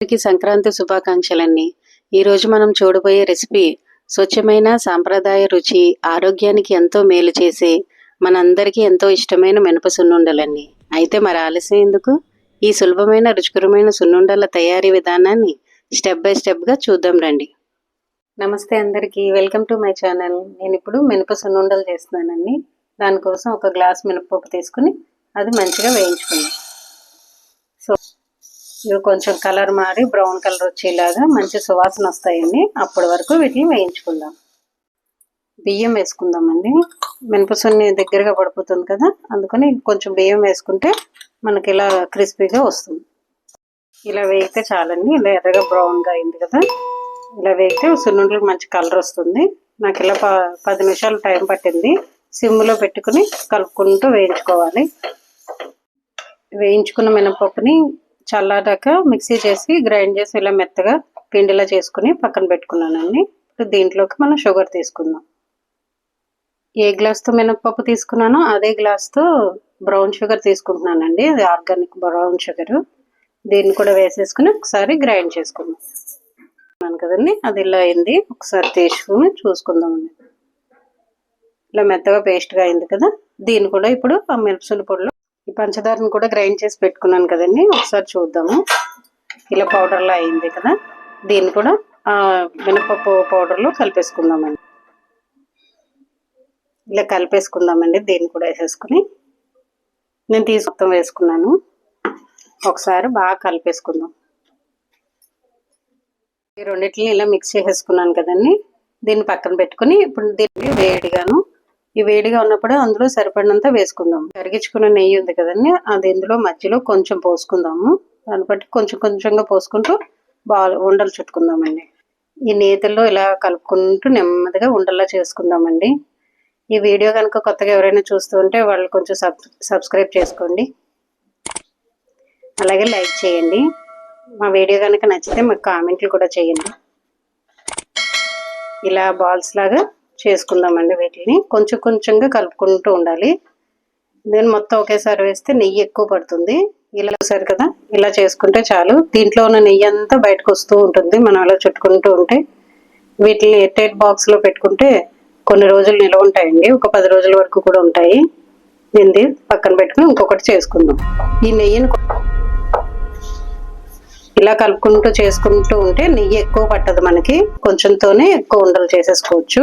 అందరికీ సంక్రాంతి శుభాకాంక్షలండి. ఈరోజు మనం చూడబోయే రెసిపీ స్వచ్ఛమైన సాంప్రదాయ రుచి ఆరోగ్యానికి ఎంతో మేలు చేసే మనందరికీ ఎంతో ఇష్టమైన మినప సున్నుండలండి. అయితే మరి ఆలస్యం ఎందుకు? ఈ సులభమైన రుచికరమైన సున్నుండల తయారీ విధానాన్ని స్టెప్ బై స్టెప్గా చూద్దాం రండి. నమస్తే అందరికీ. Welcome to my channel. నేను ఇప్పుడు మినప సున్నుండలు చేస్తున్నానండి. దానికోసం ఒక గ్లాస్ మినపప్పు తీసుకుని అది మంచిగా వేయించుకున్నాను ఇవి కొంచెం కలర్ మారి బ్రౌన్ కలర్ వచ్చేలాగా మంచి సువాసన వస్తాయండి. అప్పటి వరకు వీటిని వేయించుకుందాం. బియ్యం వేసుకుందామండి. మినపసున్ని దగ్గరగా పడిపోతుంది కదా అందుకని కొంచెం బియ్యం వేసుకుంటే మనకి ఇలా క్రిస్పీగా వస్తుంది. ఇలా వేగితే చాలండి. ఇలా ఎర్రగా బ్రౌన్గా అయింది కదా. ఇలా వేగితే సున్నుండలకు మంచి కలర్ వస్తుంది. నాకు ఇలా ప పది నిమిషాలు టైం పట్టింది. సిమ్లో పెట్టుకుని కలుపుకుంటూ వేయించుకోవాలి. వేయించుకున్న మినపప్పుని చల్లారాక మిక్సీ చేసి గ్రైండ్ చేసి ఇలా మెత్తగా పిండిలా చేసుకుని పక్కన పెట్టుకున్నానండి. ఇప్పుడు దీంట్లోకి మనం షుగర్ తీసుకుందాం. ఏ గ్లాస్తో మినప్పప్పు తీసుకున్నానో అదే గ్లాస్తో బ్రౌన్ షుగర్ తీసుకుంటున్నానండి. అది ఆర్గానిక్ బ్రౌన్ షుగర్. దీన్ని కూడా వేసేసుకుని ఒకసారి గ్రైండ్ చేసుకుందాం. కదండి అది ఇలా అయింది. ఒకసారి తీసుకుని చూసుకుందామండి. ఇలా మెత్తగా పేస్ట్గా అయింది కదా దీన్ని కూడా ఇప్పుడు ఆ మిరపసుల పొడిలో ఈ పంచదారని కూడా గ్రైండ్ చేసి పెట్టుకున్నాను కదండి. ఒకసారి చూద్దాము. ఇలా పౌడర్లా అయింది కదా. దీన్ని కూడా మినపప్పు పౌడర్లో కలిపేసుకుందామండి. ఇలా కలిపేసుకుందామండి. దీన్ని కూడా వేసేసుకుని. నేను తీసి మొత్తం వేసుకున్నాను. ఒకసారి బాగా కలిపేసుకుందాం. ఈ రెండింటిని ఇలా మిక్స్ చేసేసుకున్నాను కదండి. దీన్ని పక్కన పెట్టుకుని ఇప్పుడు దీన్ని వేడిగాను. ఈ వేడిగా ఉన్నప్పుడు అందులో సరిపడినంత వేసుకుందాం. కరిగించుకున్న నెయ్యి ఉంది కదండి అది ఇందులో మధ్యలో కొంచెం పోసుకుందాము. దాన్ని బట్టి కొంచెం కొంచెంగా పోసుకుంటూ బాగా ఉండలు చుట్టుకుందామండి. ఈ నేతల్లో ఇలా కలుపుకుంటూ నెమ్మదిగా ఉండల్లా చేసుకుందామండి. ఈ వీడియో కనుక కొత్తగా ఎవరైనా చూస్తూ ఉంటే వాళ్ళు కొంచెం సబ్ సబ్స్క్రైబ్ చేసుకోండి. అలాగే లైక్ చేయండి. మా వీడియో కనుక నచ్చితే మాకు కామెంట్లు కూడా చేయండి. ఇలా బాల్స్ లాగా చేసుకుందామండి వీటిని. కొంచెం కొంచెంగా కలుపుకుంటూ ఉండాలి. నేను మొత్తం ఒకేసారి వేస్తే నెయ్యి ఎక్కువ పడుతుంది. ఇలా సరి కదా? ఇలా చేసుకుంటే చాలు. దీంట్లో ఉన్న నెయ్యి అంతా బయటకు వస్తూ ఉంటుంది. మనం అలా చుట్టుకుంటూ ఉంటే వీటిని ఎయిట్ బాక్స్లో పెట్టుకుంటే కొన్ని రోజులు నిల్వ ఉంటాయండి. ఒక పది రోజుల వరకు కూడా ఉంటాయి. దీన్ని పక్కన పెట్టుకుని ఇంకొకటి చేసుకుందాం. ఈ నెయ్యిని ఇలా కలుపుకుంటూ చేసుకుంటూ ఉంటే నెయ్యి ఎక్కువ పట్టదు మనకి. కొంచెంతోనే ఎక్కువ ఉండలు చేసేసుకోవచ్చు.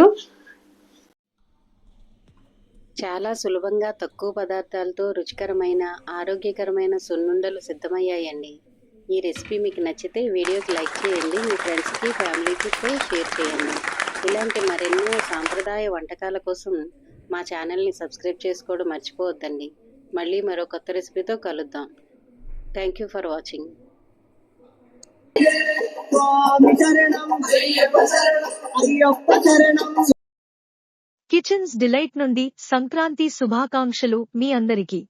చాలా సులభంగా తక్కువ పదార్థాలతో రుచికరమైన ఆరోగ్యకరమైన సున్నుండలు సిద్ధమయ్యాయండి. ఈ రెసిపీ మీకు నచ్చితే వీడియోకి లైక్ చేయండి మీ ఫ్రెండ్స్కి ఫ్యామిలీకి షేర్ చేయండి. ఇలాంటి మరెన్నో సాంప్రదాయ వంటకాల కోసం మా ఛానల్ని సబ్స్క్రైబ్ చేసుకోవడం మర్చిపోవద్దండి. మళ్ళీ మరో కొత్త రెసిపీతో కలుద్దాం. Thank you for watching. Kitchen's delight నుండి సంక్రాంతి శుభాకాంక్షలు మీ అందరికీ.